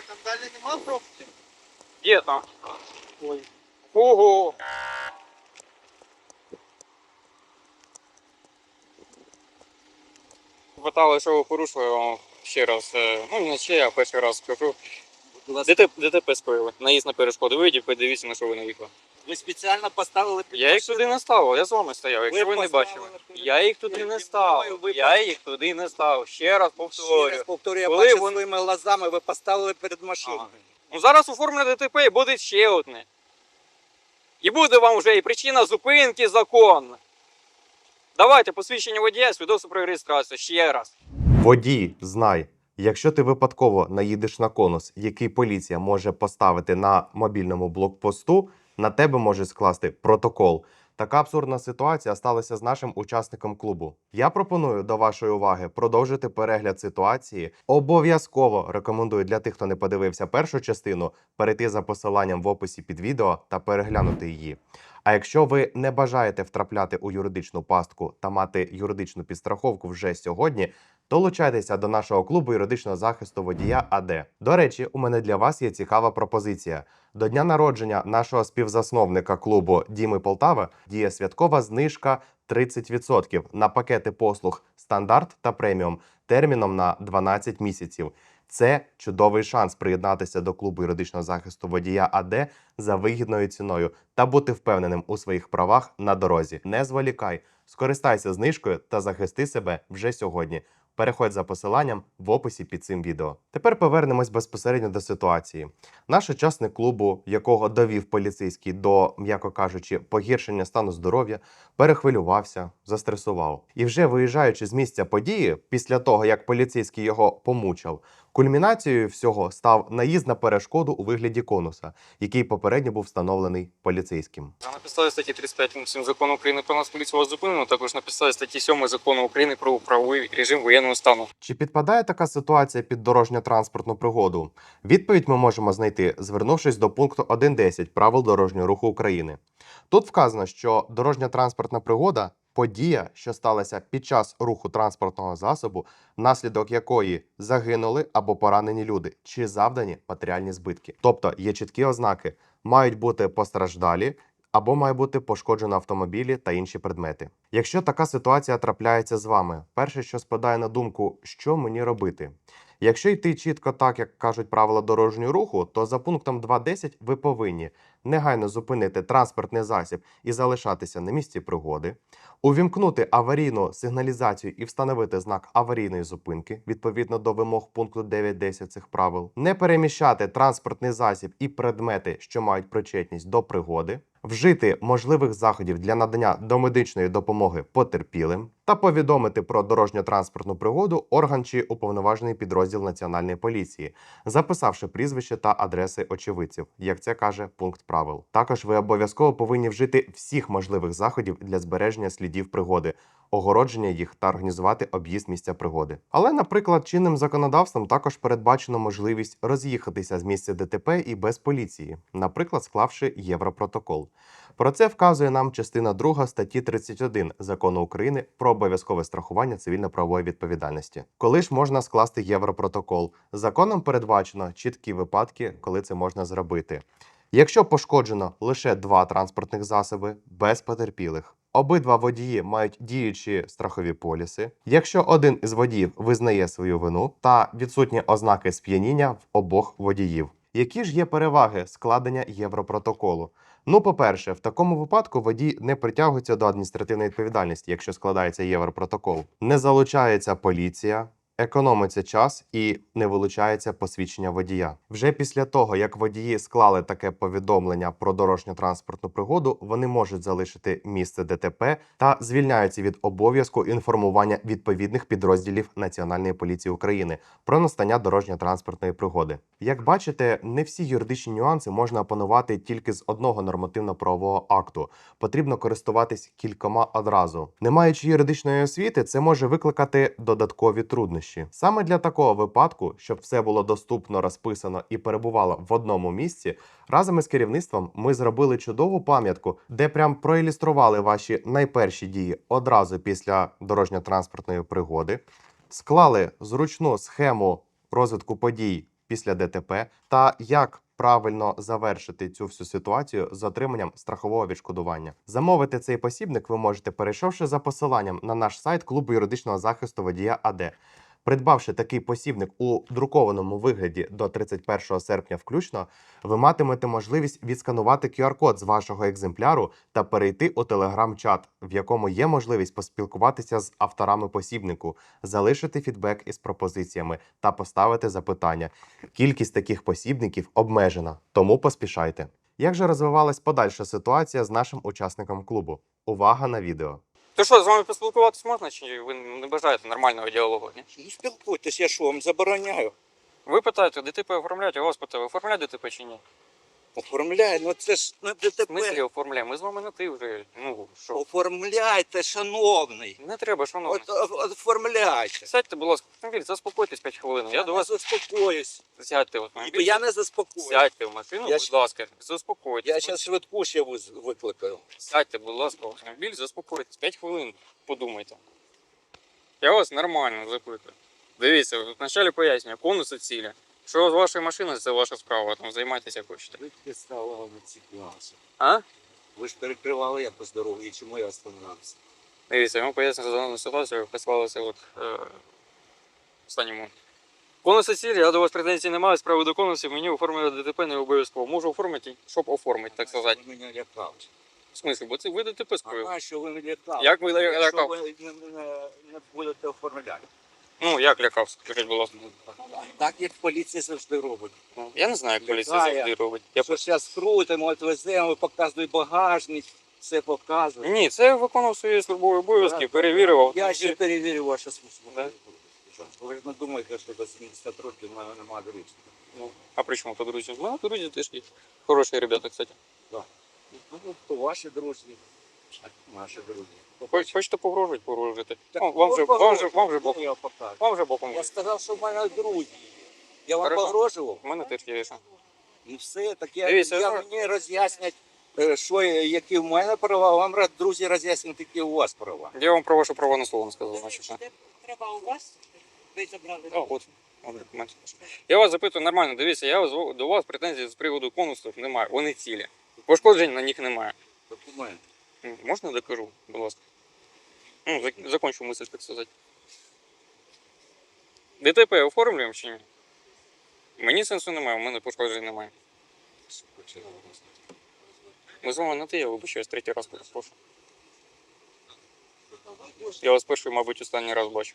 там далі нема пробки. Є там. Ой. Ого. Питали, що ви порушили, я вам ще раз. е, Ну, не ще, я перший раз скажу. ДТП, ДТП скоїли. Наїзд на перешкоду. Вийдіть, подивіться, на що ви наїхали. Ви спеціально поставили під Я їх машину? туди не ставив, я з вами стояв, якщо ви, не поставили бачили. перед Я їх туди не ставив. ви Я їх туди не ставив. Ще раз Ще повторюю. раз повторю, я Коли бачу вони- своїми глазами, ви поставили перед машиною. Ага. Ну зараз оформлю ДТП і буде ще одне. І буде вам вже і причина зупинки законна. Давайте посвідчення водія, свідоцтво про реєстрацію ще раз. Водій, знай, якщо ти випадково наїдеш на конус, який поліція може поставити на мобільному блокпосту, на тебе може скласти протокол. Така абсурдна ситуація сталася з нашим учасником клубу. Я пропоную до вашої уваги продовжити перегляд ситуації. Обов'язково рекомендую для тих, хто не подивився першу частину, перейти за посиланням в описі під відео та переглянути її. А якщо ви не бажаєте втрапляти у юридичну пастку та мати юридичну підстраховку вже сьогодні, Долучайтеся до нашого клубу юридичного захисту водія АД. До речі, у мене для вас є цікава пропозиція. До дня народження нашого співзасновника клубу Діми Полтава діє святкова знижка 30% на пакети послуг стандарт та преміум терміном на 12 місяців. Це чудовий шанс приєднатися до клубу юридичного захисту водія АД за вигідною ціною та бути впевненим у своїх правах на дорозі. Не зволікай, скористайся знижкою та захисти себе вже сьогодні. Переходь за посиланням в описі під цим відео. Тепер повернемось безпосередньо до ситуації. Наш учасник клубу, якого довів поліцейський до, м'яко кажучи, погіршення стану здоров'я, перехвилювався, застресував. І вже виїжджаючи з місця події, після того як поліцейський його помучав, кульмінацією всього став наїзд на перешкоду у вигляді конуса, який попередньо був встановлений поліцейським. На підставі статті 35 закону України про нас поліцію зупинено, також на підставі статті 7 закону України про правовий режим воєнного стану. Чи підпадає така ситуація під дорожньо-транспортну пригоду? Відповідь ми можемо знайти, звернувшись до пункту 1.10 правил дорожнього руху України. Тут вказано, що дорожньо-транспортна пригода подія, що сталася під час руху транспортного засобу, внаслідок якої загинули або поранені люди, чи завдані матеріальні збитки. Тобто є чіткі ознаки, мають бути постраждалі. Або має бути пошкоджено автомобілі та інші предмети. Якщо така ситуація трапляється з вами, перше, що спадає на думку, що мені робити? Якщо йти чітко так, як кажуть правила дорожнього руху, то за пунктом 2.10 ви повинні негайно зупинити транспортний засіб і залишатися на місці пригоди, увімкнути аварійну сигналізацію і встановити знак аварійної зупинки відповідно до вимог пункту 9.10 цих правил, не переміщати транспортний засіб і предмети, що мають причетність до пригоди, вжити можливих заходів для надання домедичної допомоги потерпілим та повідомити про дорожньо-транспортну пригоду орган чи уповноважений підрозділ Національної поліції, записавши прізвище та адреси очевидців, як це каже пункт правил. Також ви обов'язково повинні вжити всіх можливих заходів для збереження слідів пригоди, огородження їх та організувати об'їзд місця пригоди. Але, наприклад, чинним законодавством також передбачено можливість роз'їхатися з місця ДТП і без поліції, наприклад, склавши Європротокол. Про це вказує нам частина 2 статті 31 закону України про обов'язкове страхування цивільно-правової відповідальності. Коли ж можна скласти Європротокол? Законом передбачено чіткі випадки, коли це можна зробити. Якщо пошкоджено лише два транспортних засоби без потерпілих. Обидва водії мають діючі страхові поліси. Якщо один із водіїв визнає свою вину та відсутні ознаки сп'яніння в обох водіїв. Які ж є переваги складення Європротоколу? Ну, по-перше, в такому випадку водій не притягується до адміністративної відповідальності, якщо складається Європротокол. Не залучається поліція, економиться час і не вилучається посвідчення водія. Вже після того, як водії склали таке повідомлення про дорожньо-транспортну пригоду, вони можуть залишити місце ДТП та звільняються від обов'язку інформування відповідних підрозділів Національної поліції України про настання дорожньо-транспортної пригоди. Як бачите, не всі юридичні нюанси можна опанувати тільки з одного нормативно-правового акту. Потрібно користуватись кількома одразу. Не маючи юридичної освіти, це може викликати додаткові труднощі. Саме для такого випадку, щоб все було доступно, розписано і перебувало в одному місці, разом із керівництвом ми зробили чудову пам'ятку, де прям проілюстрували ваші найперші дії одразу після дорожньо-транспортної пригоди, склали зручну схему розвитку подій після ДТП та як правильно завершити цю всю ситуацію з отриманням страхового відшкодування. Замовити цей посібник ви можете, перейшовши за посиланням на наш сайт клубу юридичного захисту водія АД. Придбавши такий посібник у друкованому вигляді до 31 серпня включно, ви матимете можливість відсканувати QR-код з вашого екземпляру та перейти у телеграм-чат, в якому є можливість поспілкуватися з авторами посібнику, залишити фідбек із пропозиціями та поставити запитання. Кількість таких посібників обмежена, тому поспішайте. Як же розвивалась подальша ситуація з нашим учасником клубу? Увага на відео. То що, з вами поспілкуватись можна, чи ви не бажаєте нормального діалогу? Ні? Ну спілкуйтесь, я що вам забороняю. Ви питаєте, ДТП оформляють, а вас питаю, оформляють ДТП чи ні? Оформляй, ну це ж не В смислі ДТП. оформляємо? Ми з вами на ти вже. Ну, що? Оформляйте, шановний. Не треба, шановний. От, о- оформляйте. Сядьте, будь ласка, автомобіль, заспокойтесь 5 хвилин. Я до вас заспокоюсь. сядьте в автомобіль. Я не заспокоюсь. Сядьте в машину, Я будь щ- ласка, заспокойтесь. Я зараз швидку ще виз- викликаю. Сядьте, будь ласка, в автомобіль, заспокойтесь. 5 хвилин подумайте. Я вас нормально запитую. Дивіться, вначалі пояснюю, конуси цілі. Що з вашої машини, це ваша справа, там займайтеся як хочете. Ви підставили ці класи. А? Ви ж перекривали якось дорогу, і чому я остановився? Дивіться, поясню за дану ситуацію, прислалися от е, останньому. Конуси цілі, я до вас претензій не маю, справи до конусів, мені оформити ДТП не обов'язково. Можу оформити, щоб оформити, так сказати. Ви мене лякали. В смислі, бо це ви ДТП скоїли. А що ви мене лякали? Як ви Якщо лякав? ви не, не, не будете оформляти. Ну, як лякав, скажіть, ласка. Так як поліція завжди робить. Ну, Я не знаю, як поліція Лякає. завжди робить. Я... Що зараз крутимо, от веземо, показує багажник, все показує. Ні, це я виконував свої службові обов'язки, перевірив. Я ще перевірю ваше службу. Да? Ви ж не думаєте, що до 70 років в мене немає друзів. Ну, а при чому тут друзі? У мене друзі теж є. Хороші ребята, кстати. Ну, то ваші друзі, а наші друзі. Хоч, хочете погрожувати, погрожуйте. Вам, вам, же, вам, же, погрожуйте, вам же боком. я. Вам же боком. Я сказав, що в мене друзі. Я вам Хорошо. погрожував. У мене теж є. І все, так я, Дивіться, я ну- мені роз'яснять, е, що, які в мене права, вам ра- друзі роз'яснять, які у вас права. Я вам про ваше право на слово не сказав, значить. Треба у вас, ви забрали. А, от. от документи. Я вас запитую нормально, дивіться, я вас- до вас претензій з приводу конусів немає, вони цілі. Пошкоджень на них немає. Документи. Можна докажу, будь ласка? Ну, закончу мисль, так сказати. ДТП оформлюємо чи ні? Мені сенсу немає, у мене пошкоджень немає. Ми з вами на ти, я вибачаюсь, третій раз прошу. Я вас перший, мабуть, останній раз бачу.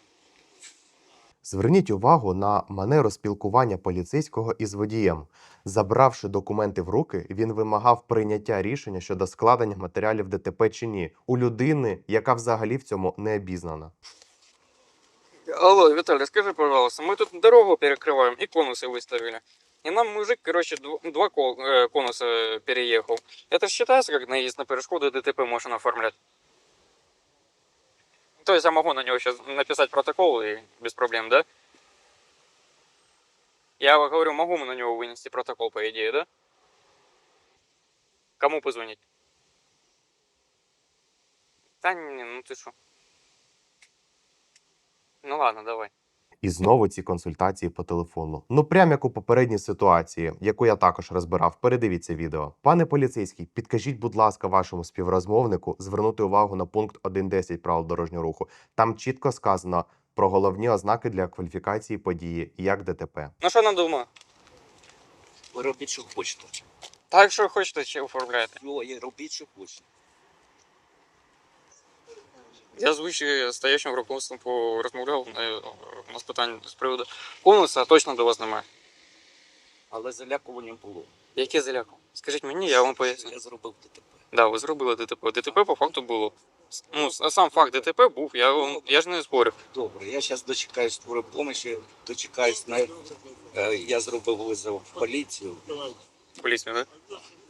Зверніть увагу на манеру спілкування поліцейського із водієм. Забравши документи в руки, він вимагав прийняття рішення щодо складення матеріалів ДТП чи ні у людини, яка взагалі в цьому не обізнана. Алло, Виталий, скажи, пожалуйста, мы тут дорогу перекрываем и конусы выставили. И нам мужик, короче, дв- два кол- э, конуса переехал. Это ж считается как наезд на перешкоду и ДТП можно оформлять? То есть я могу на него сейчас написать протокол и без проблем, да? Я говорю, могу на него вынести протокол, по идее, да? Кому позвонить? Да не, ну ты что? Ну ладно, давай. І знову ці консультації по телефону. Ну прям як у попередній ситуації, яку я також розбирав. Передивіться відео. Пане поліцейський, підкажіть, будь ласка, вашому співрозмовнику звернути увагу на пункт 1.10 правил дорожнього руху. Там чітко сказано про головні ознаки для кваліфікації події, як ДТП. Ну що надумав? Ви робіть, що хочете. Так, що хочете, ще оформляєте. Все, і робіть, що хочете. Я з вище стоячим руководством порозмовляв е, у нас питання з приводу конуса точно до вас немає. Але залякування було. Яке заляку? Скажіть мені, я вам поясню. Я зробив ДТП. Да, ви зробили ДТП. ДТП по факту було. Ну, сам факт ДТП був, я, вам- я ж не спорив. Добре, я зараз дочекаюсь твоєї допомоги, дочекаюсь на е, я зробив визов в поліцію. Поліцію, да?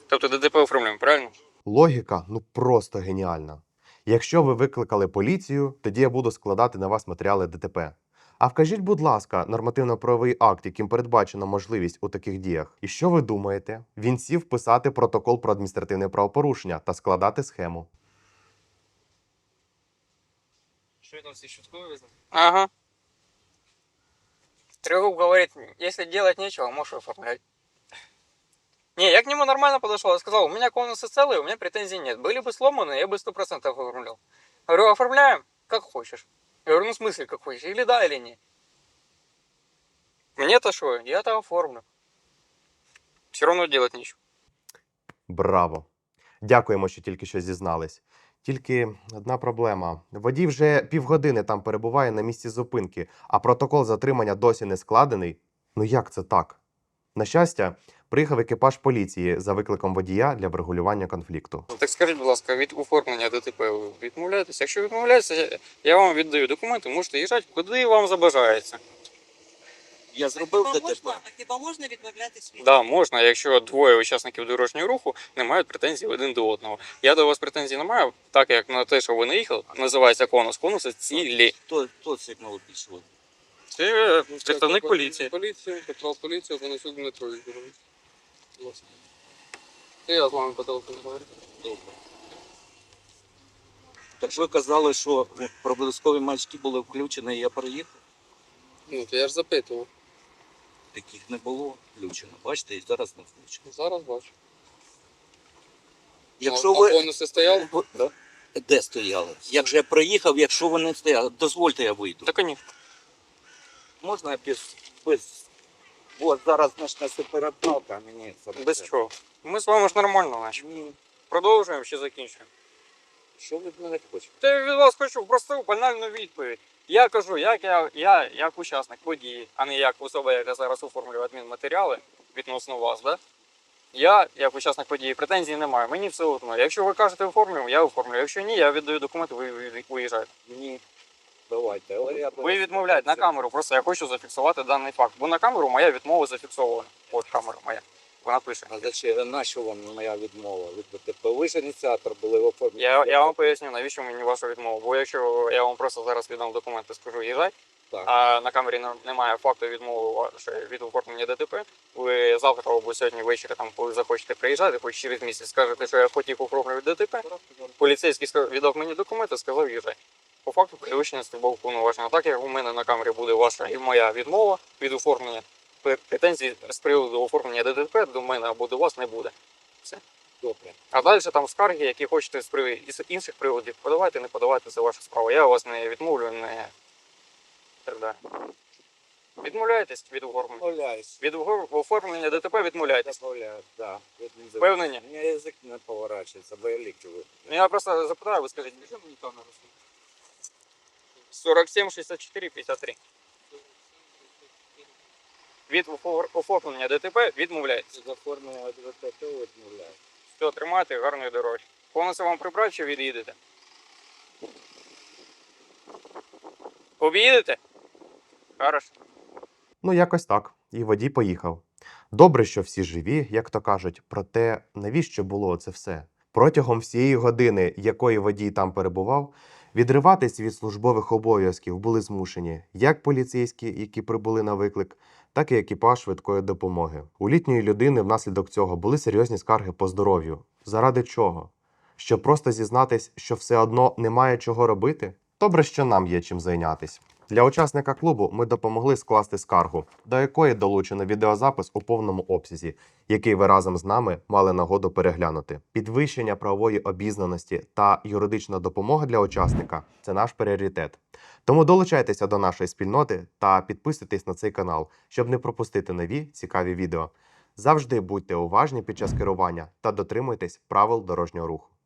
Тобто ДТП оформляємо, правильно? Логіка ну просто геніальна. Якщо ви викликали поліцію, тоді я буду складати на вас матеріали ДТП. А вкажіть, будь ласка, нормативно-правовий акт, яким передбачена можливість у таких діях. І що ви думаєте? Він сів писати протокол про адміністративне правопорушення та складати схему. Що там всі шуткові Ага. Трегуб говорит, если делать нечего, можешь оформлять. Не, я к нему нормально подошел, я сказал, у меня конусы целые, у меня претензий нет. Были бы сломаны, я бы сто процентов оформлял. Говорю, оформляем, как хочешь. Я говорю, ну в смысле, как хочешь, или да, или нет. Мне-то что, я-то оформлю. Все равно делать нечего. Браво! Дякуємо, що тільки що зізнались. Тільки одна проблема: водій вже півгодини там перебуває на місці зупинки, а протокол затримання досі не складений. Ну як це так? На щастя, приїхав екіпаж поліції за викликом водія для врегулювання конфлікту. Так скажіть, будь ласка, від оформлення ДТП ви відмовляєтеся? Якщо відмовляєтеся, я вам віддаю документи, можете їжджати, куди вам забажається. Я зробив Хіба ДТП. можна, а хіба можна відмовлятись від? Да, можна, якщо двоє учасників дорожнього руху не мають претензій один до одного. Я до вас претензій не маю, так як на те, що ви не їхали, називається конус. Конус цілі. Хто, хто сигнал пішов? Це представник поліції. Поліцію, патрул поліцію, Панасюк Дмитро Будь я з вами по телефону говорю. Добре. Так ви казали, що проблискові маячки були включені, і я приїхав. Ну, то я ж запитував. Таких не було включено. Бачите, і зараз не включено. Зараз бачу. Якщо а, ви а бонуси стояли? Ви- де стояли? Як же я приїхав, якщо ви не стояли, дозвольте я вийду. Так ні. Можна я без, без... От зараз почнеться переправка, мені це не Без треба. чого. Ми з вами ж нормально наче. Ні. Продовжуємо чи закінчуємо. Що ви від мене хочете? Та я від вас хочу просту банальну відповідь. Я кажу, як я, я як учасник події, а не як особа, яка зараз оформлює адмінматеріали відносно вас, да? Я, як учасник події, претензій не маю. Мені все одно. Якщо ви кажете оформлюємо, я оформлю. Якщо ні, я віддаю документи, ви ви- виїжджаєте. Ні. Давайте, але я Ви відмовляєте на камеру, просто я хочу зафіксувати даний факт. Бо на камеру моя відмова зафіксована. От камера моя. Вона пише. А зачем, на що вам моя відмова від ДТП? Ви ж ініціатор були в оформленні. Я, я вам поясню, навіщо мені ваша відмова. Бо якщо я вам просто зараз віддам документи, скажу їжджай, Так. а на камері не- немає факту відмови вашої від оформлення ДТП, ви завтра або сьогодні ввечері, там, коли захочете приїжджати, хоч через місяць скажете, що я хотів оформлювати ДТП, поліцейський віддав мені документи, сказав їжджай. По факту перевищення службових повноважень. А так як у мене на камері буде ваша і моя відмова від оформлення, пр- претензій з приводу оформлення ДТП до мене або до вас не буде. Все. Добре. А далі там скарги, які хочете з привід із інших приводів, подавайте, не подавайте, це ваша справа. Я вас не відмовлю, не так далі. Відмовляєтесь від оформлення? Відмовляюсь. Від огор- оформлення ДТП відмовляєтесь. Відмовляюсь, да. Впевнені? У мене язик не поворачується, бо я лікую. Ну, Я просто запитаю, ви скажіть. 47, 64, 53. Від оформлення ДТП відмовляєтесь. З оформлення ДТП відмовляюсь. Все, тримайте, гарної дороги. Конуси вам прибрати чи від'їдете? Об'їдете? Хорошо. Ну, якось так. І водій поїхав. Добре, що всі живі, як то кажуть, проте навіщо було це все? Протягом всієї години, якої водій там перебував, відриватись від службових обов'язків були змушені як поліцейські, які прибули на виклик, так і екіпаж швидкої допомоги. У літньої людини внаслідок цього були серйозні скарги по здоров'ю. Заради чого? Щоб просто зізнатись, що все одно немає чого робити? Добре, що нам є чим зайнятись. Для учасника клубу ми допомогли скласти скаргу, до якої долучено відеозапис у повному обсязі, який ви разом з нами мали нагоду переглянути. Підвищення правової обізнаності та юридична допомога для учасника це наш пріоритет. Тому долучайтеся до нашої спільноти та підписуйтесь на цей канал, щоб не пропустити нові цікаві відео. Завжди будьте уважні під час керування та дотримуйтесь правил дорожнього руху.